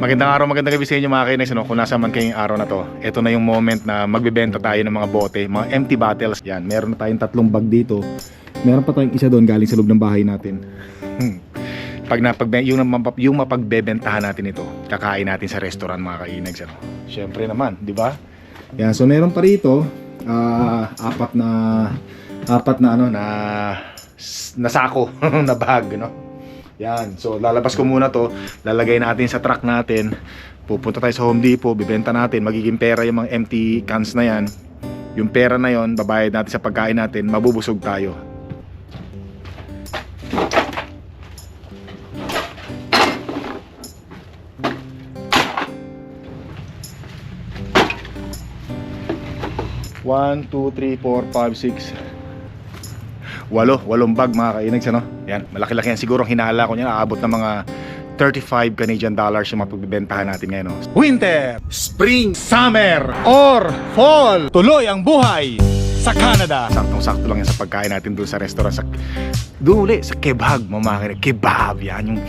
Magandang araw, magandang gabi sa inyo mga kainex. Ano? Kung nasa man kayong araw na to, ito na yung moment na magbebenta tayo ng mga bote, mga empty bottles. Yan, meron na tayong tatlong bag dito. Meron pa tayong isa doon galing sa loob ng bahay natin. Hmm. Pag napag yung, mapap- yung mapagbebentahan natin ito, kakain natin sa restaurant mga kainex. Ano? Siyempre naman, di ba? Yan, so meron pa rito, ah, apat na apat na ano na na sako na bag, no? Yan. So, lalabas ko muna to. Lalagay natin sa truck natin. Pupunta tayo sa Home Depot. Bibenta natin. Magiging pera yung mga empty cans na yan. Yung pera na yon babayad natin sa pagkain natin. Mabubusog tayo. One, two, three, four, five, six, Walo, walong bag mga kainags ano. Yan, malaki-laki yan. Siguro hinala ko niyan aabot ng mga 35 Canadian dollars yung mapagbibentahan natin ngayon. No? Winter, Spring, Summer, or Fall. Tuloy ang buhay sa Canada. Saktong-sakto lang yan sa pagkain natin doon sa restaurant. Sa, doon uli, sa kebab, mga kainig. Kebab, yan yung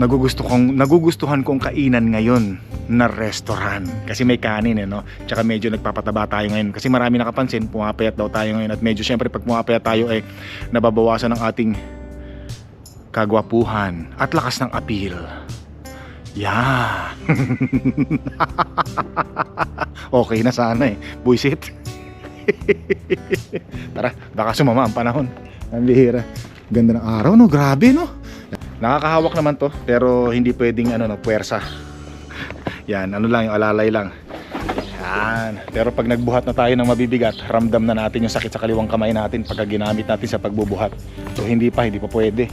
nagugusto kong, nagugustuhan kong kainan ngayon na restaurant. Kasi may kanin eh, no? Tsaka medyo nagpapataba tayo ngayon. Kasi marami nakapansin, pumapayat daw tayo ngayon. At medyo syempre pag pumapayat tayo eh, nababawasan ng ating kagwapuhan at lakas ng appeal. Yeah. okay na sana eh. Buisit. Tara, baka sumama ang panahon. Ang bihira. Ganda ng araw, no? Grabe, no? Nakakahawak naman to, pero hindi pwedeng ano, no, puwersa. Yan, ano lang, yung alalay lang. Yan. Pero pag nagbuhat na tayo ng mabibigat, ramdam na natin yung sakit sa kaliwang kamay natin pagka ginamit natin sa pagbubuhat. So hindi pa, hindi pa pwede.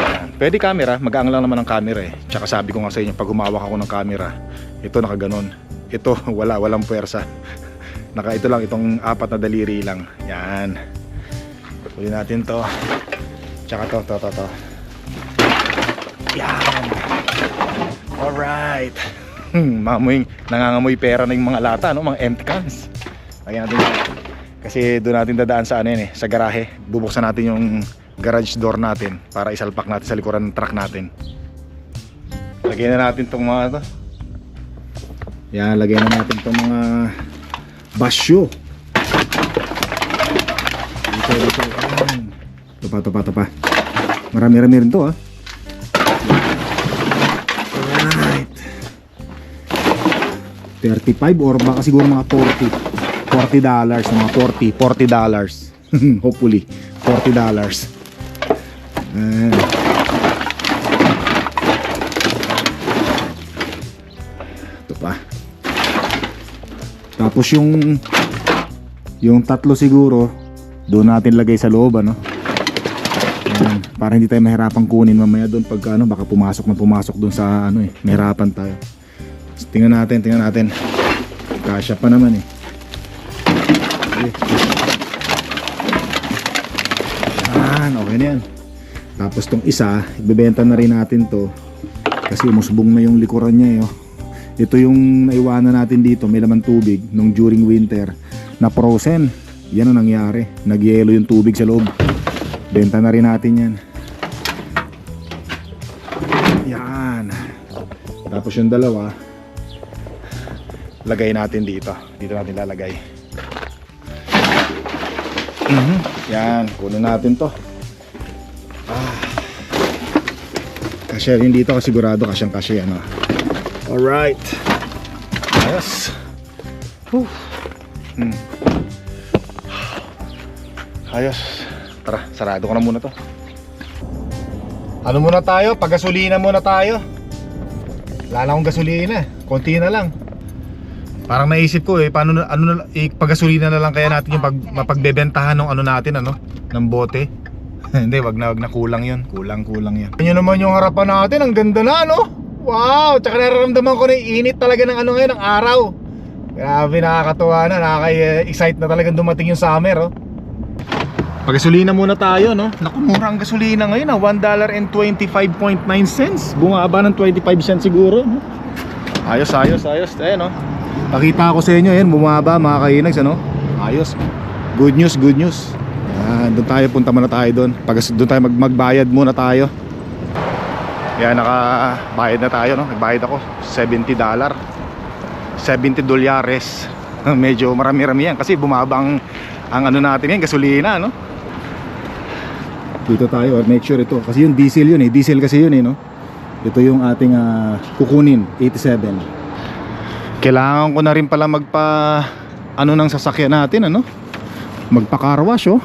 Yan. Pwede camera, mag-aang lang naman ang camera eh. Tsaka sabi ko nga sa inyo, pag humawak ako ng camera, ito nakaganon. Ito, wala, walang puwersa. Naka ito lang, itong apat na daliri lang. Yan. Tuloy natin to. Tsaka to, to, to, to. Yan. Alright. Hmm, mamoy, nangangamoy pera na yung mga lata, no? mga empty cans. Lagyan natin yan. Kasi doon natin dadaan sa ano yun eh, sa garahe. Bubuksan natin yung garage door natin para isalpak natin sa likuran ng truck natin. Lagyan na natin tong mga to. Yan, lagyan na natin tong mga basyo. Dito, dito. Ayan. Ito pa, ito pa, ito pa. Marami-rami rin to ah. 35 or baka siguro mga 40. 40 dollars, mga 40, 40 dollars. Hopefully, 40 dollars. Ayan. Ito pa. Tapos yung yung tatlo siguro doon natin lagay sa loob ano. Para hindi tayo mahirapan kunin mamaya doon pag ano baka pumasok na pumasok doon sa ano eh, mahirapan tayo. Tingnan natin, tingnan natin. Kasya pa naman eh. Yan, okay na yan. Tapos tong isa, ibebenta na rin natin to. Kasi umusbong na yung likuran niya eh. oh. Ito yung naiwanan natin dito, may laman tubig nung during winter na frozen. Yan ang nangyari. Nagyelo yung tubig sa loob. Benta na rin natin yan. Yan. Tapos yung dalawa, lagay natin dito. Dito natin lalagay. Mhm. Yan, kunin natin to. Ah. Kasya rin dito kasi sigurado kasyang kasya yan. ah. Alright. Ayos. Whew. Hmm. Ayos. Tara, sarado ko na muna to. Ano muna tayo? Pagasolina muna tayo. Wala na akong gasolina. Konti na lang. Parang naisip ko eh, paano na, ano na, eh, pagasolina na lang kaya natin yung pag, mapagbebentahan ng ano natin, ano, ng bote. Hindi, wag na, wag na kulang yun. Kulang, kulang yan. Yan naman yung harapan natin, ang ganda na, no? Wow! Tsaka nararamdaman ko na init talaga ng ano ngayon, ng araw. Grabe, nakakatuwa na, nakaka-excite na talagang dumating yung summer, oh. Pagasolina muna tayo, no? Naku, mura ang gasolina ngayon, ah. $1.25.9 cents. Bumaba ng 25 cents siguro, no? Ayos, ayos, ayos. Eh, no? Pakita ko sa inyo, yan, bumaba mga kainags, ano? Ayos. Good news, good news. Yan, doon tayo, punta muna tayo doon. Pag doon tayo mag magbayad muna tayo. Yan, nakabayad na tayo, no? Nagbayad ako, 70 dollar. 70 dolyares. Medyo marami-rami yan kasi bumaba ang, ang ano natin yan, gasolina, no? Dito tayo, make sure ito. Kasi yung diesel yun eh, diesel kasi yun eh, no? Ito yung ating ah, kukunin, 87. Kailangan ko na rin pala magpa ano ng sasakyan natin, ano? Magpa car wash, oh.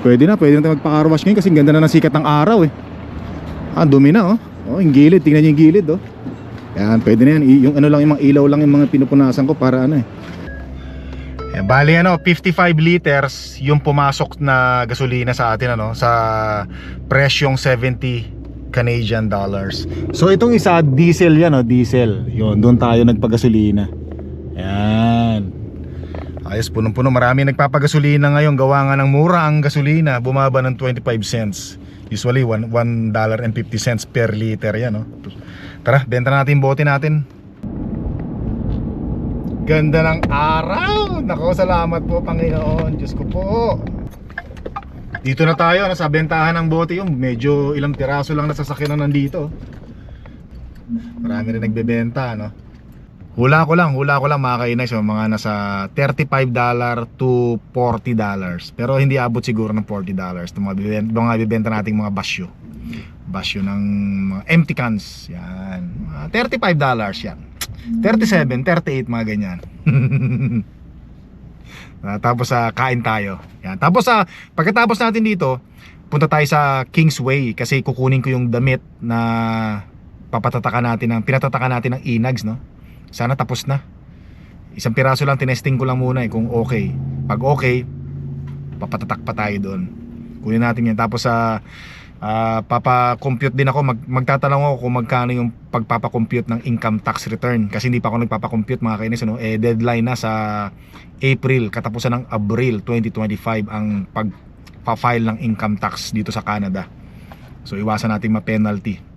Pwede na, pwede na tayo magpa car wash ngayon kasi ganda na ng sikat ng araw eh. Ah, dumi na, oh. Oh, yung gilid, tingnan niyo yung gilid, oh. Yan, pwede na yan. Yung ano lang, yung mga ilaw lang yung mga pinupunasan ko para ano eh. Yan, bali ano, 55 liters yung pumasok na gasolina sa atin ano, sa presyong 70 Canadian dollars. So itong isa diesel yan, oh, diesel. Yun, doon tayo nagpagasolina. Yan. Ayos, punong-puno. Marami nagpapagasolina ngayon. Gawa nga ng mura ang gasolina. Bumaba ng 25 cents. Usually, $1.50 cents per liter yan. No? Tara, benta natin bote natin. Ganda ng araw! Nako, salamat po Panginoon. Diyos ko po. Dito na tayo, nasa bentahan ng bote yung medyo ilang piraso lang na sasakyan na nandito. Marami rin nagbebenta, no? Hula ko lang, hula ko lang mga kainis, yung mga nasa $35 to $40. Pero hindi abot siguro ng $40. Itong mga bibenta, mga bibenta nating mga basyo. Basyo ng mga empty cans. Yan. Mga $35 yan. 37, 38 mga ganyan. Ah, tapos sa kain tayo. Yan. Tapos sa pagkatapos natin dito, punta tayo sa Kingsway kasi kukunin ko yung damit na papatataka natin ng pinatataka natin ng inags, no? Sana tapos na. Isang piraso lang tinesting ko lang muna eh kung okay. Pag okay, papatatak pa tayo doon. Kunin natin yan. Tapos sa ah, papa-compute din ako, mag, magtatanong ako kung magkano yung pagpapa-compute ng income tax return. Kasi hindi pa ako nagpapa-compute mga kainis. Ano? Eh, deadline na sa April, katapusan ng Abril 2025 ang pagpa-file ng income tax dito sa Canada. So iwasan nating ma-penalty.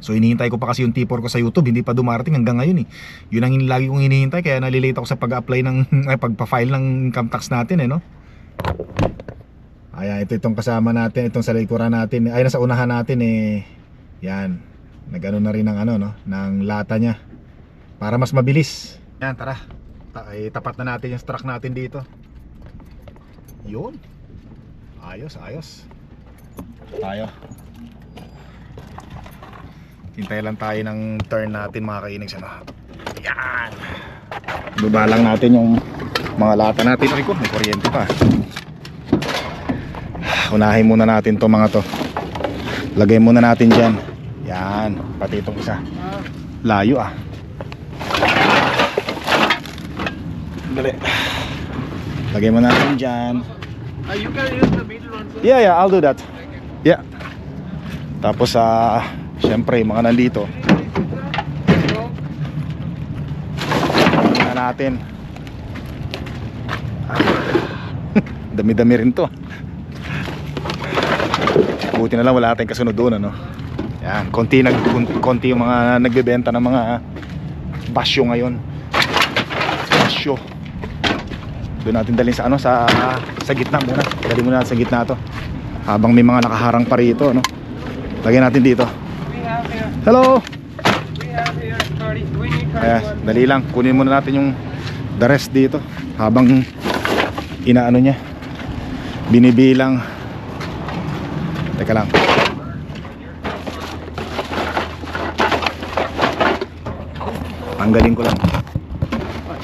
So hinihintay ko pa kasi yung tipor ko sa YouTube, hindi pa dumarating hanggang ngayon eh. Yun ang lagi kong hinihintay kaya nalilate ako sa pag-apply ng ay, pagpa-file ng income tax natin eh no. Ayan, ito itong kasama natin, itong sa likuran natin, ay nasa unahan natin eh. Yan. Nagano na rin ng ano no, ng lata niya. Para mas mabilis. Yan, tara. Ta ay, tapat na natin yung truck natin dito. Yun. Ayos, ayos. Tayo. Hintay lang tayo ng turn natin mga kainags ano. Yan. Baba lang natin yung mga lata natin. Ay ko, may kuryente pa. Unahin muna natin to mga to. Lagay muna natin dyan. Yan. Pati itong isa. Layo ah. Dali. Lagay muna natin dyan. Uh, you can use the middle one. sir. Yeah, yeah, I'll do that. Yeah. Tapos sa syempre, mga nandito. Na natin. Ah. Dami-dami rin to. Buti na lang wala tayong kasunod doon ano. Yan, konti nag konti yung mga nagbebenta ng mga basyo ngayon. Basyo. Doon natin dalhin sa ano sa sa gitna muna. Dali muna sa gitna to. Habang may mga nakaharang pa rito, no. Lagyan natin dito. Hello. we have here 30, we need 31. Ayan, dali lang. Kunin muna natin yung the rest dito habang inaano niya. Binibilang. Teka lang. Tanggalin ko lang.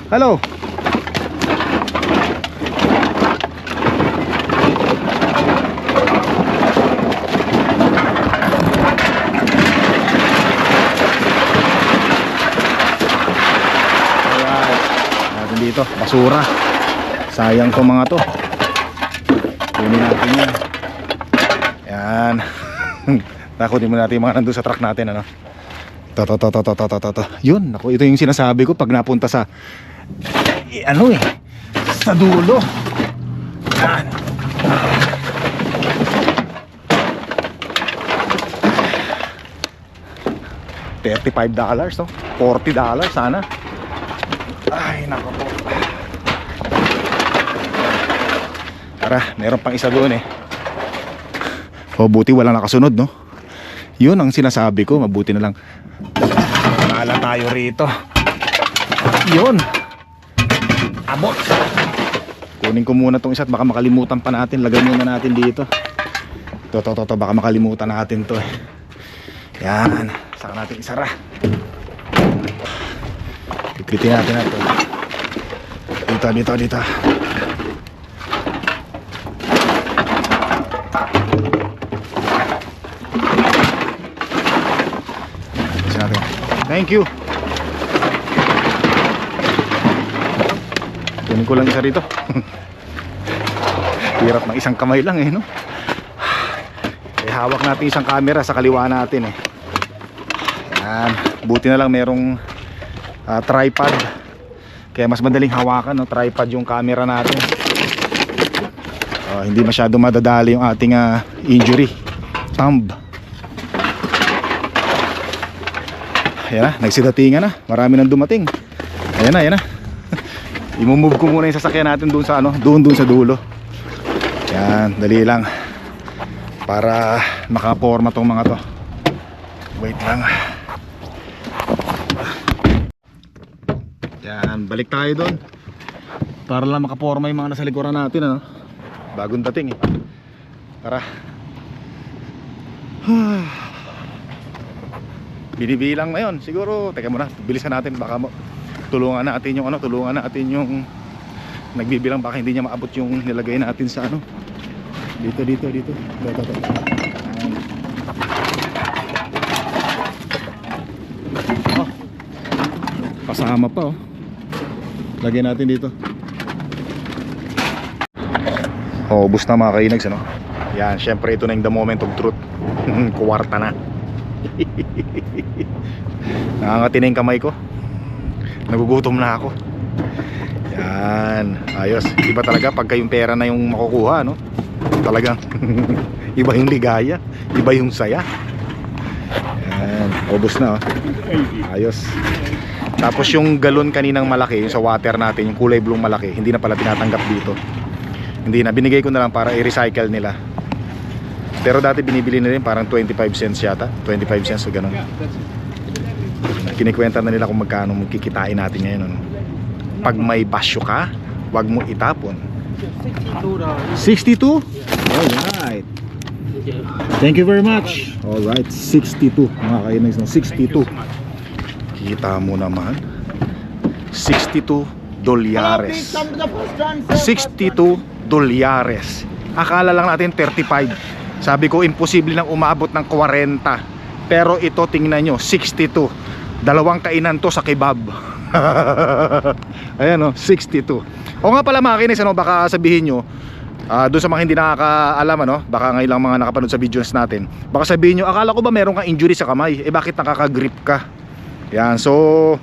Hello. Dito, basura. Sayang to mga to. Kunin natin yan. Yan. Nakunin mo natin yung mga nandun sa truck natin ano. To to to to to to to. to. Yun, naku, ito yung sinasabi ko pag napunta sa eh, ano eh sa dulo. Yan. $35 dollars no? $40 dollars sana. Ay, nako po. Tara, meron pang isa doon eh. O buti walang nakasunod no. Yun ang sinasabi ko, mabuti na lang. Wala tayo rito. Yun. Abot. Kunin ko muna tong isa at baka makalimutan pa natin. Lagay muna natin dito. To, to, to, to, baka makalimutan natin to eh. Yan. Saka natin isara. Ipitin natin na to. Dito, dito, dito. Ipitin natin. Thank you. Kunin ko lang isa rito. Hirap ng isang kamay lang eh, no? Eh, hawak natin isang camera sa kaliwa natin eh. Yan. Buti na lang merong ah, tripod. Kaya mas madaling hawakan, no? Tripod yung camera natin. Ah, hindi masyado madadali yung ating ah, injury. Thumb. Ayan na, nagsidatingan na. Marami nang dumating. Ayan na, ayan na. Imumove ko muna yung sasakyan natin doon sa ano, doon doon sa dulo. Yan, dali lang. Para makaporma tong mga to. Wait lang. Yan, balik tayo doon. Para lang makaporma yung mga nasa likuran natin ano. Bagong dating eh. Tara. Binibilang na yon siguro. Teka muna, bilisan natin baka tulungan natin yung ano, tulungan natin yung nagbibilang baka hindi niya maabot yung nilagay natin sa ano. Dito dito dito. Dito dito. Oh. Kasama pa oh. Lagyan natin dito. Oh, ubus na mga kainags ano. Yan, syempre ito na yung the moment of truth. Kuwarta na. Nakangati na yung kamay ko. Nagugutom na ako. Yan, ayos. Iba talaga pagka yung pera na yung makukuha, no? Talagang iba yung ligaya, iba yung saya. Yan, ubos na, oh. Ayos. Tapos yung galon kaninang malaki, yung sa water natin, yung kulay blue malaki, hindi na pala tinatanggap dito. Hindi na, binigay ko na lang para i-recycle nila. Pero dati binibili na rin parang 25 cents yata, 25 cents o ganun. Kinikwenta na nila kung magkano magkikitain natin ngayon. Ano? Pag may basyo ka, wag mo itapon. $62. 62? Alright. Thank you very much. Alright, 62. Mga kainags ng 62. Kita mo naman. 62 dolyares. 62 dolyares. Akala lang natin 35. Sabi ko imposible nang umabot ng 40. Pero ito tingnan nyo, 62. Dalawang kainan to sa kebab. Ayan o, 62. O nga pala mga kinis, ano, baka sabihin nyo, Ah, doon sa mga hindi nakakaalam ano, baka ngayon lang mga nakapanood sa videos natin. Baka sabihin nyo, akala ko ba meron kang injury sa kamay? Eh bakit nakaka-grip ka? Yan, so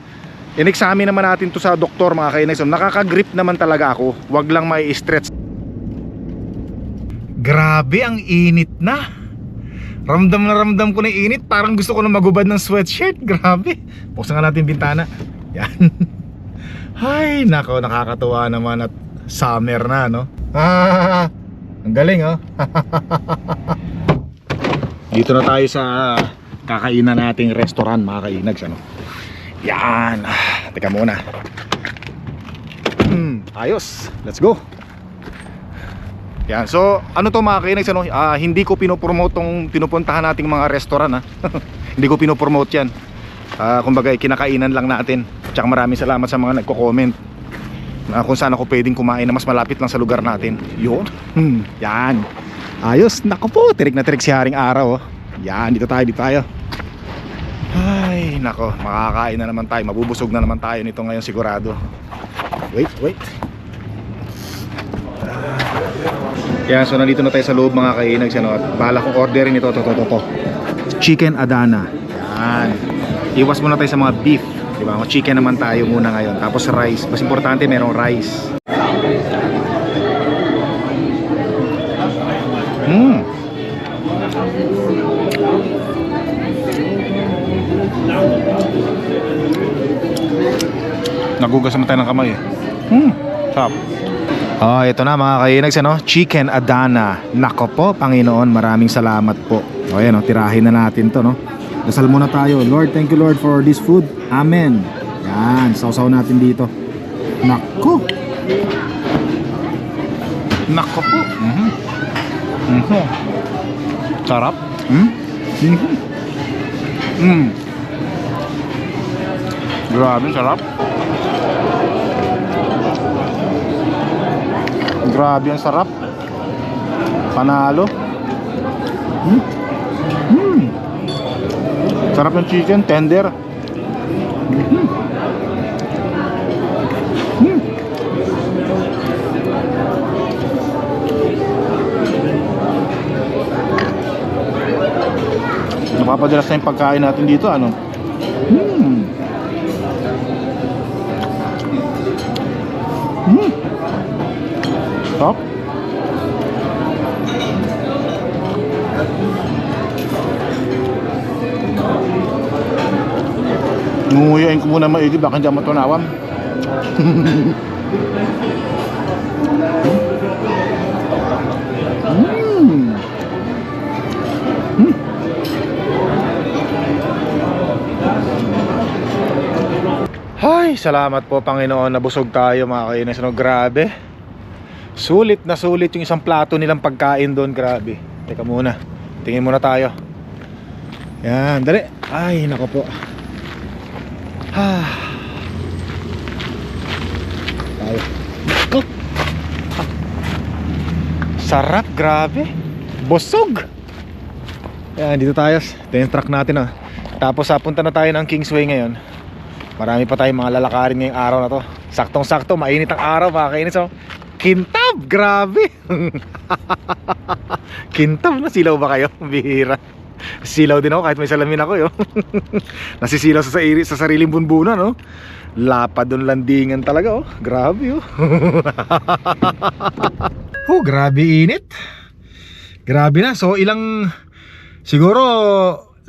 in-examine naman natin to sa doktor mga kainis. So, nakaka-grip naman talaga ako. Wag lang may stretch. Grabe ang init na. Ramdam na ramdam ko na init. Parang gusto ko na magubad ng sweatshirt. Grabe. Buksan nga natin bintana. Yan. Ay, nako, nakakatuwa naman at summer na, no? Ah, ang galing, oh. Dito na tayo sa kakainan nating restaurant, mga kainags, ano? Yan. Teka muna. Hmm, ayos. Let's go. Yan. So, ano to mga kainags, ano? Ah, hindi ko pinopromote tong pinupuntahan nating mga restaurant, ha? hindi ko pinopromote yan. Ah, kumbaga, kinakainan lang natin. Tsaka maraming salamat sa mga nagko-comment na kung saan ako pwedeng kumain na mas malapit lang sa lugar natin. Yun. Hmm, yan. Ayos. Nako po, tirik na tirik si Haring Araw. Oh. Yan, dito tayo, dito tayo. Ay, nako, makakain na naman tayo. Mabubusog na naman tayo nito ngayon sigurado. Wait, wait. Yan, so nandito na tayo sa loob mga kainags. Ano, at bala kong orderin ito, to, to, to, to. Chicken Adana. Yan. Iwas muna tayo sa mga beef. Diba? O chicken naman tayo muna ngayon. Tapos rice. Mas importante merong rice. Hmm. Nagugas naman tayo ng kamay eh. Hmm. Sarap. Oh, ito na mga kainags, ano? Chicken Adana. Nako po, Panginoon, maraming salamat po. O yan, oh, tirahin na natin to, no? Dasal muna tayo. Lord, thank you Lord for this food. Amen. Yan, sausaw natin dito. Nako. Nako po. Mhm. Mhm. Sarap. Mhm. Mhm. Mm. Grabe, sarap. Grabe ang sarap. Panalo. Mm. Mm. Sarap ng chicken, tender. Mm. Mm. Napapadalas na yung pagkain natin dito, ano? Mm. Ngunguyain ko muna maigi baka hindi ako matunawan. mm. Mm. Hay, salamat po Panginoon nabusog tayo mga kainis. Ano, grabe. Sulit na sulit yung isang plato nilang pagkain doon, grabe. Teka muna. Tingin muna tayo. Yan, dali. Ay, nako po. Ah. Tayo. Ah. Sarap, grabe. Busog. Yan, dito tayo. Ito yung truck natin ah. Tapos apunta na tayo ng Kingsway ngayon. Marami pa tayong mga lalakarin ngayong araw na to. Saktong-sakto, mainit ang araw, mga kainis oh. Kintab, grabe. Kintab na silaw ba kayo? Bihira. Silaw din ako kahit may salamin ako yo. Nasisilaw sa, sarili, sa sariling bunbunan no. Lapad doon landingan talaga oh. Grabe oh. oh, grabe init. Grabe na. So ilang siguro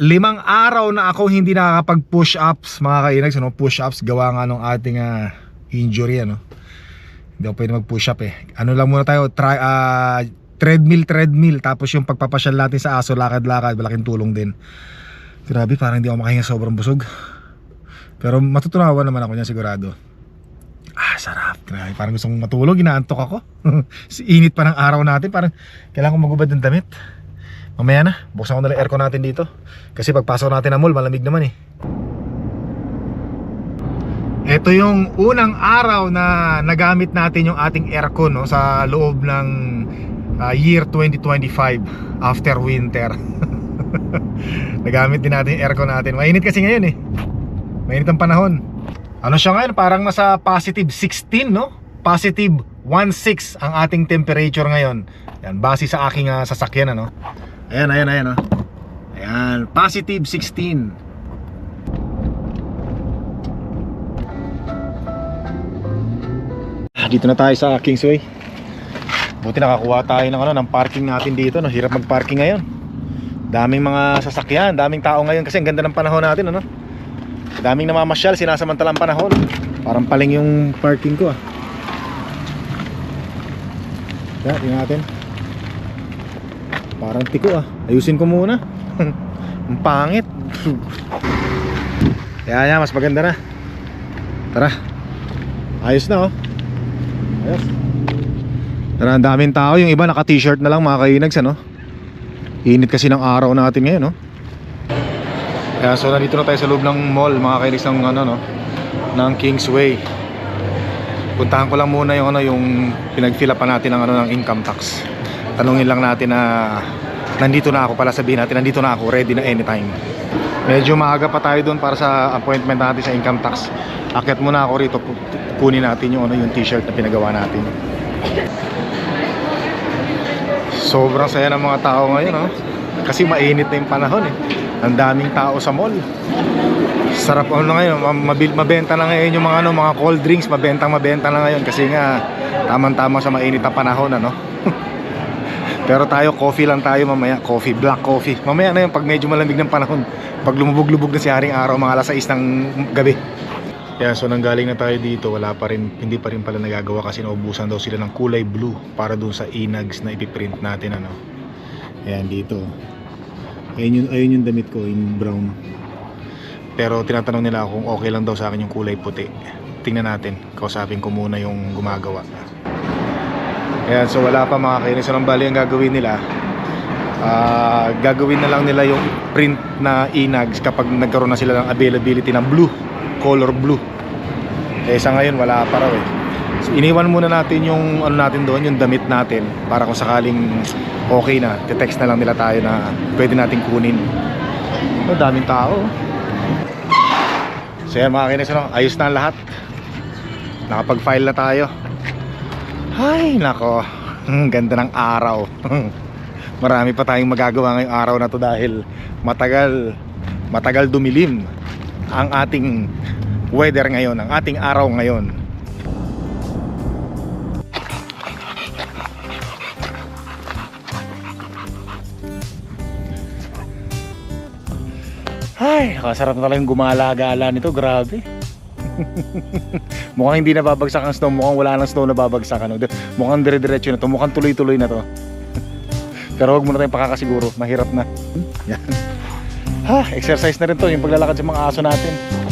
limang araw na ako hindi nakakapag push ups mga kainags ano push ups gawa nga nung ating ah, injury ano hindi ako pwede mag push up eh ano lang muna tayo try, ah, treadmill treadmill. Tapos yung pagpapasyal natin sa aso lakad lakad malaking tulong din. Grabe parang hindi ako makahinga sobrang busog. Pero matutunawan naman ako niya sigurado. Ah sarap. Grabe parang gusto kong matulog inaantok ako. Init pa ng araw natin parang kailangan ko magubad ng damit. Mamaya na, buksan ko na lang aircon natin dito. Kasi pagpasok natin ng mall, malamig naman eh. Ito yung unang araw na nagamit natin yung ating aircon no, Sa loob ng ah, year 2025 After winter. Nagamit din natin yung aircon natin. Mainit kasi ngayon eh. Mainit ang panahon. Ano siya ngayon? Parang nasa positive 16 no? Positive 16 ang ating temperature ngayon. Yan, base sa aking ah, sasakyan ano. Ayan, ayan, ayan oh. Ayan, positive 16 Dito na tayo sa Kingsway Buti nakakuha tayo ng, ano, ng parking natin dito no? Hirap mag-parking ngayon Daming mga sasakyan, daming tao ngayon Kasi ang ganda ng panahon natin ano? Daming namamasyal, sinasamantalang panahon Parang paling yung parking ko ah Yan, tingnan natin Parang tiko ah. Ayusin ko muna. Ang pangit. Yan yan, mas maganda na. Tara. Ayos na oh. Ayos. Tara, ang daming tao. Yung iba naka-t-shirt na lang mga kainags ano. Init kasi ng araw natin ngayon no. Kaya so nandito na tayo sa loob ng mall mga kainags ng ano no. Ng Kingsway. Puntahan ko lang muna yung ano yung pinag-fill pa natin ng ano ng income tax tanungin lang natin na nandito na ako pala sabihin natin nandito na ako ready na anytime medyo maaga pa tayo doon para sa appointment natin sa income tax akit muna ako rito kunin natin yung ano yung t-shirt na pinagawa natin sobrang saya ng mga tao ngayon no? kasi mainit na yung panahon eh. Ang daming tao sa mall. Sarap ano ngayon ma- mabil- mabenta na ngayon yung mga ano mga cold drinks. Mabenta mabenta na ngayon kasi nga tamang tama sa mainit na panahon ano. Pero tayo coffee lang tayo mamaya. Coffee, black coffee. Mamaya na yun pag medyo malamig ng panahon Pag lumubog-lubog na si Haring Araw Mga alas 6 ng gabi Kaya so nanggaling na tayo dito, wala pa rin, hindi pa rin pala nagagawa kasi naubusan daw sila ng kulay blue para dun sa inags na ipiprint natin ano. Ayan dito. Ayun yung, ayun yung damit ko, yung brown. Pero tinatanong nila kung okay lang daw sa akin yung kulay puti. Tingnan natin, kausapin ko muna yung gumagawa. Ayan, so wala pa mga kainis. So nang bali ang gagawin nila, ah, gagawin na lang nila yung print na inags kapag nagkaroon na sila ng availability ng blue color blue. Eh sa ngayon wala pa raw eh. So iniwan muna natin yung ano natin doon yung damit natin para kung sakaling okay na te-text na lang nila tayo na pwede natin kunin. Oh, daming tao. So yan mga kinis ano, ayos na lahat. Nakapag-file na tayo. Ay nako. Ganda ng araw. Marami pa tayong magagawa ngayong araw na to dahil matagal matagal dumilim ang ating weather ngayon, ang ating araw ngayon. Ay, nakasarap na talaga yung gumala-gala nito, grabe. mukhang hindi nababagsak ang snow, mukhang wala nang snow nababagsak. Ano. Mukhang dire-diretso na to, mukhang tuloy-tuloy na to. Pero wag muna tayong pakakasiguro, mahirap na. Yan. Ha, exercise na rin to, yung paglalakad sa mga aso natin.